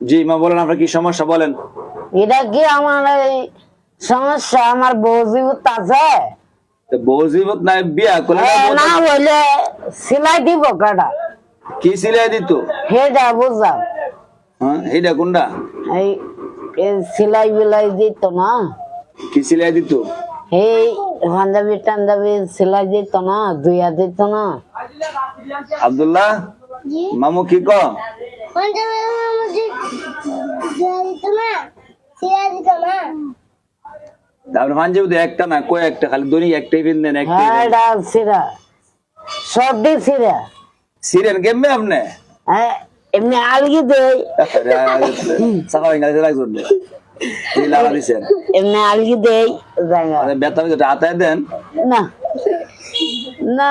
জি মা বলেন আপনার কি সমস্যা? বলেন। এটা কি আমার এই সমস্যা? আমার বউ জীবিত আছে? তো বউ জীবত নাই বিয়া করলে এ, না হইলে সিলাই দিব কাটা? কি সিলাই দিত? সেটা বুঝলাম। হ্যাঁ এইটা কোনটা? এই সিলাই বিলাই দিত না। কি সিলাই দিত? এই পাঞ্জাবি টাঞ্জাবি সিলাই দিত না দুইয়া দিত না। আব্দুল্লাহ মামু কি ক তারপরে পাঞ্জাবি তো একটা না কয় খালি দৈনিক একটাই পিন একটাই হ্যাঁ এটা সিরা। সর্দি সিরা। সিরেন কেমনে আপনি হ্যাঁ এমনি আলগি দেই। লাগা দিছেন এমনি আলগি জায়গা। দেন। না। না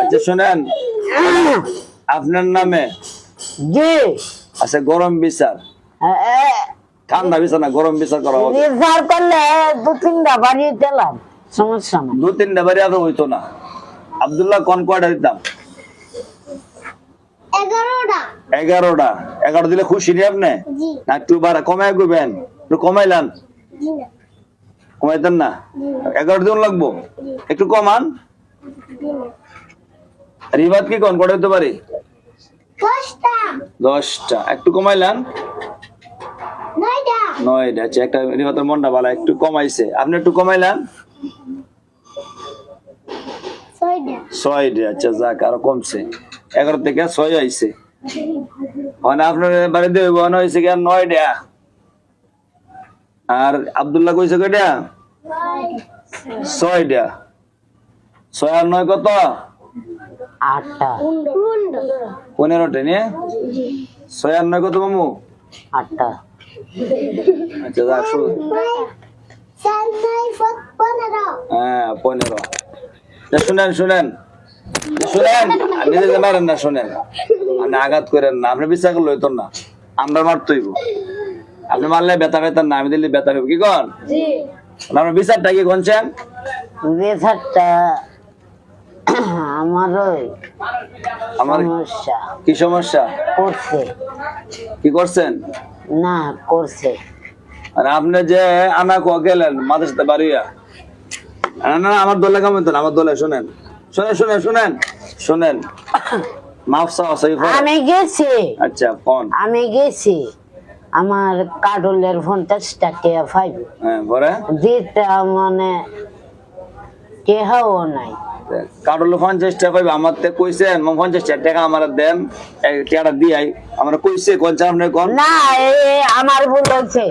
আচ্ছা শুনেন। আপনার নামে? জি। আছে গরম বিচার। ঠান্ডা বিচার না গরম বিচার করা হবে। করলে দু তিনটা বাড়িয়ে দিলাম সমস্যা না দু তিনটা বাড়ি আর হইতো না। আব্দুল্লাহ কোন কয়টা দিতাম এগারোটা। এগারো দিলে খুশি নি আপনি? না একটু বাড়া কমাই করবেন একটু কমাইলান। কমাইতেন না? এগারো দিন লাগবো? একটু কমান। রিবাদ কি কোন? কটা হতে পারি? দশটা। একটু নয়টা। আচ্ছা একটা রিবাতের মনটা ভালো একটু কমাইছে। আপনি একটু কমাইলান? ছয়টা। ছয়টা। আচ্ছা যাক আরও কমছে। এগারো থেকে ছয় আইছে মানে আপনার বাড়িতে হয়েছে কি আর নয়টা? আর আব্দুল্লাহ কইছে কয়টা? ছয়টা। ছয় আর নয় কত? আটটা। পনেরোটা নিয়ে? ছয় আর নয় কত মামু? আটটা। আচ্ছা হ্যাঁ পনেরো। শুনেন শুনেন। শুনেন। নিজে যে মারেন না শুনেন। আপনি আঘাত করেন না। আপনি বিশ্বাস করলে হইতো না। আমরা মারতইব আপনি মারলে ব্যথা পেতেন না আমি দিলে ব্যথা হইব। কি কন? আপনার বিচারটা কি কনছেন? রেসারটা আমার আমার সমস্যা। কি সমস্যা? করছে। কি করছেন? না করছে। আর আপনি যে আনা কো গেলেন মাদের বাড়িয়া। না না আমার দলে কেমন তো আমার দলে শুনেন। শুনেন শুনেন শুনেন শুনেন। মাফসা আমি গেছি। আচ্ছা ফোন। আমি গেছি। আমার কাডলের পঞ্চাশ টাকা পাইব হ্যাঁ পরে? যেটা মানে কেহাও নাই। কাটল পঞ্চাশ টাকা পাইবে আমার তে কইছেন মা পঞ্চাশ টাকা আমার দেন টাকাটা দিয়াই। আমরা কইছে কোন চার কোন? না আমার ভুল হয়েছে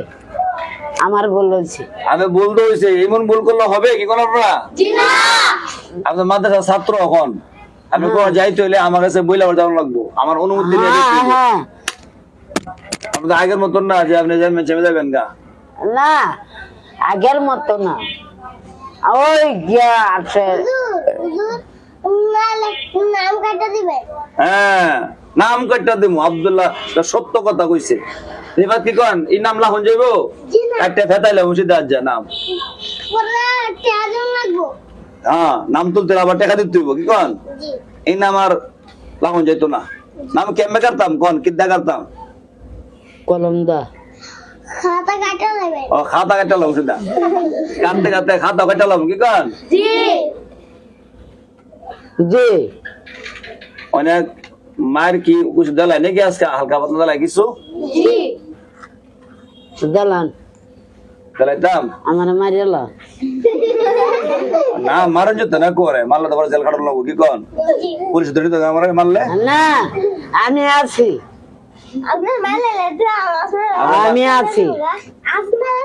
আমার ভুল হয়েছে আমি হইছে এমন ভুল করলে হবে কি কোন আপনারা? আপনি মাদ্রাসা ছাত্র এখন আপনি কোন যাইতে হইলে আমার কাছে বইলা যাওয়া লাগবো। আমার অনুমতি নিয়ে হ্যাঁ। হ্যাঁ। আপনি তো আগের মতন না যে আপনি যাবেন চেপে যাবেন গা। না আগের মতো না। ওই গিয়া আছে। হ্যাঁ নাম কাটটা দিমু আব্দুল্লাহ সত্য কথা কইছে। এবার কি কন এই নাম লাখন যাইবো? একটা ফেতাইলে মুসিদ নাম। লাগবো। হ্যাঁ নাম তুলতে আবার টাকা দিতে হইব কি কন? জি। এই নাম আর লাগুন যেত না। নাম কেমনে করতাম কোন কিদ্দা করতাম কলম দা খাতা কাটা দেবে ও খাতা কাটালাম সেটা কানতে কানতে খাতা কাটালাম কি কন? জি। জি। অনেক মায়ের কি কিছু দেলাই নাকি আজকে? হালকা পাতলা দেলাই কিছু? দালান। আমার মারিয়ালা না মারেন যেত না করে। মারলে তো জেল কাটানো লাগবো কি কন? পুলিশ ধরে তো আমার মারলে? না আমি আছি আমি আছি আপনার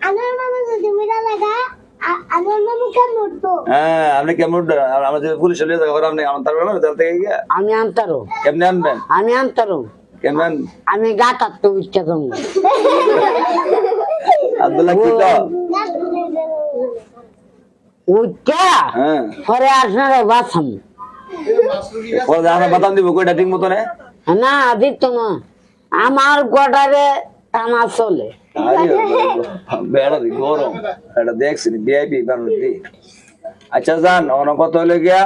আমার মামা যদি মিলা লাগা হ্যাঁ আপনি কেমন উঠবেন? আমরা যে পুলিশ যাব আপনি থেকে গিয়া? আমি আনতারো কেমনে আনবেন? আমি আনতারো কেমন আমি গাটার তো উচ্চা দেবো আব্দুল্লাহ কি তো উচ্চা হ্যাঁ। পরে আপনারা বাসাম পরে আমরা বাতাম দিব কইটা ঠিক মতো নে না দিত না। আমার গোটারে টানা চলে। আরে বেড়া দি গরম। এটা দেখছি আচ্ছা যান হলে গিয়া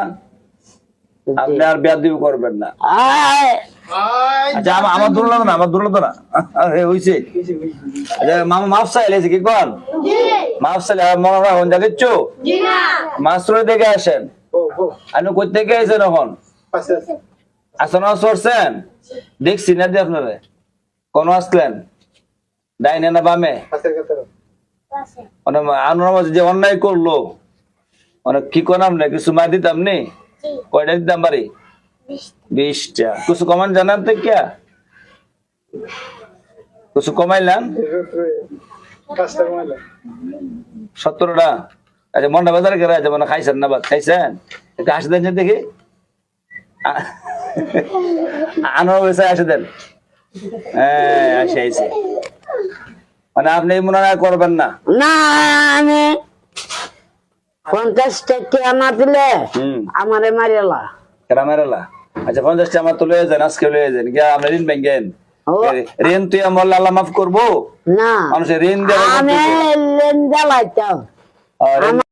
আপনি আর বেয়াদ দিব করবেন না। আচ্ছা আমার আমার না আমার দুর্লভ না। হইছে। আচ্ছা মামা মাফ চাইলেছে কি কর মাফ চাইলে আর মনে হয় হন জাগিচ্ছ মাস্টার দেখে আসেন। আপনি কই থেকে আইছেন এখন? আসন করছেন দেখছি না দি আপনারে। কোন আসলেন? ডাইনে না বামে। মানে আনোর যে অন্যায় করল মানে কি করলাম না কিছু মার দিতাম নি? কয়টা দিতাম বাড়ি? বিশটা। কিছু কমান জানান তো কিয়া কিছু কমাইলাম? সত্তরটা আচ্ছা মন্ডা বাজারে গেলে আছে মানে খাইছেন না ভাত খাইছেন? একটু হাসি দেন দেখি। আনোয়ার আসে দেন। হ্যাঁ আসে আইছে মানে আপনি মনে করবেন না। না আমি পঞ্চাশ টাকা না দিলে আমারে মারিয়ালা। মারিয়ালা? আচ্ছা পঞ্চাশ আমার তো লয়ে যান আজকে লয়ে যান। গিয়া আমরা ঋণ ব্যাংকেন। ঋণ তুই আমার আল্লাহ মাফ করব? না। মানুষের ঋণ দেওয়া আমি ঋণ